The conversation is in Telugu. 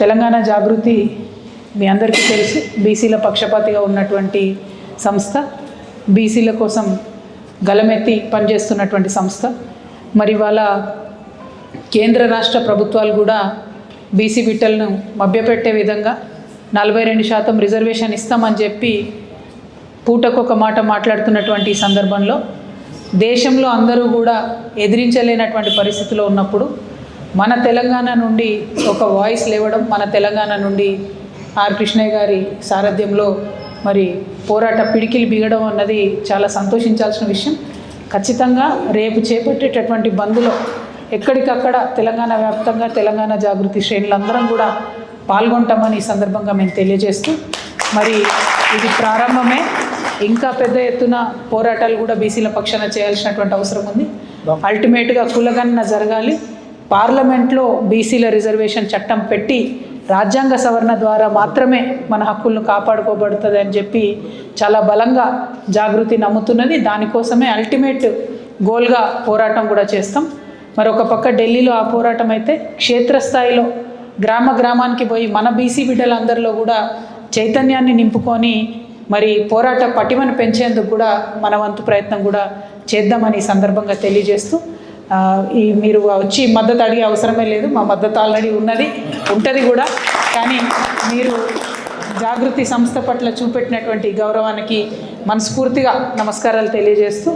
తెలంగాణ జాగృతి మీ అందరికీ తెలుసు. బీసీల పక్షపాతిగా ఉన్నటువంటి సంస్థ బీసీల కోసం గలమెత్తి పనిచేస్తున్నటువంటి సంస్థ. మరి వాళ్ళ కేంద్ర రాష్ట్ర ప్రభుత్వాలు కూడా బీసీ బిడ్డలను మభ్యపెట్టే విధంగా నలభై రెండు శాతం రిజర్వేషన్ ఇస్తామని చెప్పి పూటకొక మాట మాట్లాడుతున్నటువంటి సందర్భంలో దేశంలో అందరూ కూడా ఎదిరించలేనటువంటి పరిస్థితిలో ఉన్నప్పుడు మన తెలంగాణ నుండి ఒక వాయిస్ లేవడం మన తెలంగాణ నుండి ఆర్ కృష్ణయ్య గారి సారథ్యంలో మరి పోరాట పిడికిలు బిగడం అన్నది చాలా సంతోషించాల్సిన విషయం. ఖచ్చితంగా రేపు చేపట్టేటటువంటి బంద్లో ఎక్కడికక్కడ తెలంగాణ వ్యాప్తంగా తెలంగాణ జాగృతి శ్రేణులందరం కూడా పాల్గొంటామని ఈ సందర్భంగా మేము తెలియజేస్తూ మరి ఇది ప్రారంభమే. ఇంకా పెద్ద ఎత్తున పోరాటాలు కూడా బీసీల పక్షాన చేయాల్సినటువంటి అవసరం ఉంది. అల్టిమేట్గా కులగణన జరగాలి. పార్లమెంట్లో బీసీల రిజర్వేషన్ చట్టం పెట్టి రాజ్యాంగ సవరణ ద్వారా మాత్రమే మన హక్కులను కాపాడుకోబడుతుంది అని చెప్పి చాలా బలంగా జాగృతి నమ్ముతున్నది. దానికోసమే అల్టిమేట్ గోల్గా పోరాటం కూడా చేస్తాం. మరొక పక్క ఢిల్లీలో ఆ పోరాటం అయితే క్షేత్రస్థాయిలో గ్రామ గ్రామానికి పోయి మన బీసీ బిడ్డలందరిలో కూడా చైతన్యాన్ని నింపుకొని మరి పోరాట పటిమను పెంచేందుకు కూడా మన వంతు ప్రయత్నం కూడా చేద్దామని ఈ సందర్భంగా తెలియజేస్తూ ఈ మీరు వచ్చి మద్దతు అడిగే అవసరమే లేదు. మా మద్దతు ఆల్రెడీ ఉన్నది ఉంటుంది కూడా. కానీ మీరు జాగృతి సంస్థ పట్ల చూపెట్టినటువంటి గౌరవానికి మనస్ఫూర్తిగా నమస్కారాలు తెలియజేస్తూ